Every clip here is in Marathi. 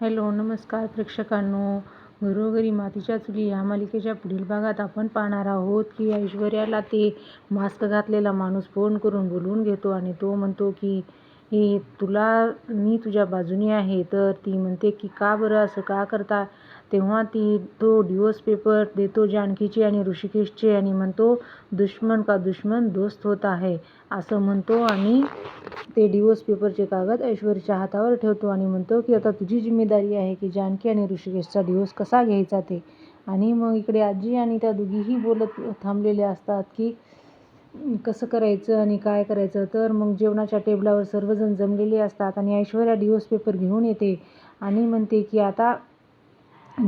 हॅलो नमस्कार प्रेक्षकांनो. घरोघरी मातीच्या चुली या मालिकेच्या पुढील भागात आपण पाहणार आहोत की ऐश्वर्याला ते मास्क घातलेला माणूस फोन करून बोलवून घेतो आणि तो म्हणतो की हे तुला मी तुझ्या बाजूने आहे. तर ती म्हणते की का बरं? असं का करता? तेव्हा ती तो डिवोर्स पेपर देतो जानकीचे आणि ऋषिकेशचे आणि म्हणतो दुश्मन का दुश्मन दोस्त होता आहे असं म्हणतो आणि ते डिवोर्स पेपरचे कागद ऐश्वर्याच्या हातावर ठेवतो आणि म्हणतो की आता तुझी जिम्मेदारी आहे की जानकी आणि ऋषिकेशचा डिवोर्स कसा घ्यायचा ते. आणि मग इकडे आजी आणि त्या दोघीही बोलत थांबलेल्या असतात की कसं करायचं आणि काय करायचं? तर मग जेवणाच्या टेबलावर सर्वजण जमलेले असतात आणि ऐश्वर्या डिवोर्स पेपर घेऊन येते आणि म्हणते की आता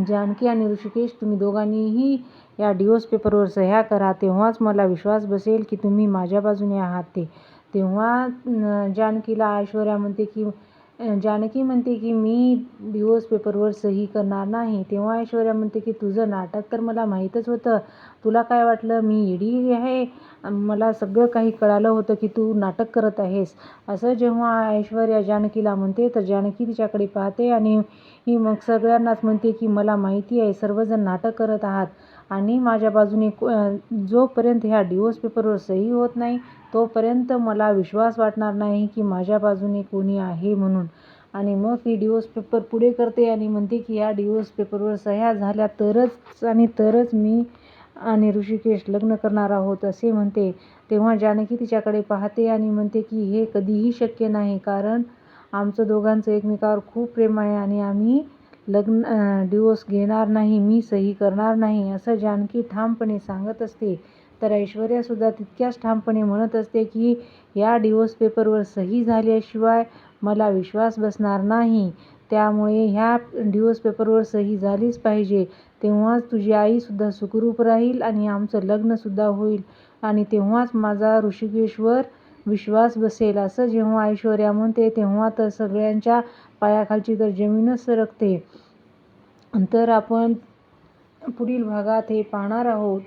जानकी आणि ऋषिकेश तुम्ही दोघांनीही या डिओस पेपरवर सह्या करा. तेव्हाच मला विश्वास बसेल की तुम्ही माझ्या बाजूने आहात ते. तेव्हा जानकीला ऐश्वर्या म्हणते की जानकी म्हणते की मी डिवोर्स पेपरवर सही करणार नाही. तेव्हा ऐश्वर्या म्हणते की तुझं नाटक तर मला माहीतच होतं. तुला काय वाटलं? मी ईडी आहे. मला सगळं काही कळालं होतं की तू नाटक करत आहेस. असं जेव्हा ऐश्वर्या जानकीला म्हणते तर जानकी तिच्याकडे पाहते आणि ही मग सगळ्यांनाच म्हणते की मला माहिती आहे सर्वजण नाटक करत आहात आणि माझ्या बाजूने जोपर्यंत ह्या डिवोर्स पेपरवर सही होत नाही तोपर्यंत मला विश्वास वाटणार नाही की माझ्या बाजूने कोणी आहे म्हणून. आणि मग ती डिवोर्स पेपर पुढे करते आणि म्हणते की या डिवोर्स पेपरवर सह्या झाल्या तरच आणि तरच मी आणि ऋषिकेश लग्न करणार आहोत असे म्हणते. तेव्हा जानकी तिच्याकडे पाहते आणि म्हणते की हे कधीही शक्य नाही कारण आमचं दोघांचं एकमेकावर खूप प्रेम आहे आणि आम्ही लग्न डिवोर्स घेणार नाही मी सही करणार नाही असं जानकी ठामपणे सांगत असते. तर ऐश्वर्यासुद्धा तितक्याच ठामपणे म्हणत असते की या डिवोर्स पेपरवर सही झाल्याशिवाय मला विश्वास बसणार नाही. त्यामुळे ह्या डिवोर्स पेपरवर सही झालीच पाहिजे. तेव्हाच तुझी आईसुद्धा सुखरूप राहील आणि आमचं लग्नसुद्धा होईल. आणि तेव्हाच माझा ऋषिकेशवर विश्वास बसेल असं जेव्हा ऐश्वर्या म्हणते तेव्हा तर सगळ्यांच्या पायाखालची तर जमीनच सरकते. तर आपण पुढील भागात हे पाहणार आहोत.